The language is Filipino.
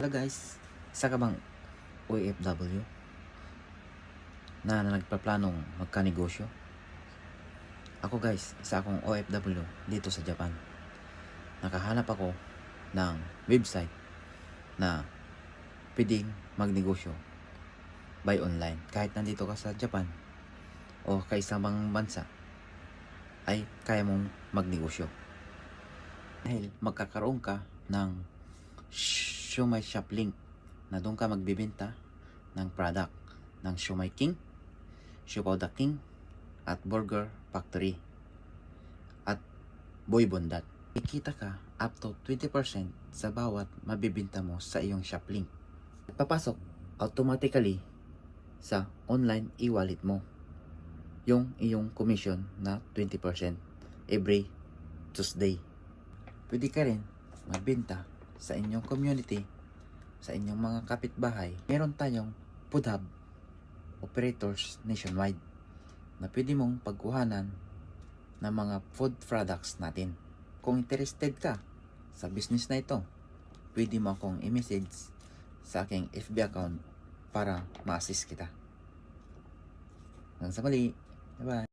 Hello guys, isa ka bang OFW na, na nagpaplanong magkanegosyo? Ako guys, isa akong OFW dito sa Japan. Nakahanap ako ng website na pwedeng magnegosyo by online. Kahit nandito ka sa Japan o kaisang bansa ay kaya mong magnegosyo. Dahil magkakaroon ka ng Shumai Shop link na doon ka magbibenta ng product ng Shumai King, Siupaw the King, at Burger Factory at Boy Bondat. Ikita ka up to 20% sa bawat mabibenta mo sa iyong shop link. At papasok automatically sa online e-wallet mo yung iyong commission na 20% every Tuesday. Pwede ka rin magbenta sa inyong community, sa inyong mga kapitbahay. Meron tayong food operators nationwide na pwede mong pagkuhanan ng mga food products natin. Kung interested ka sa business na ito, pwede mo akong i-message sa aking FB account para ma-assist kita. Hanggang sa mali. Bye-bye.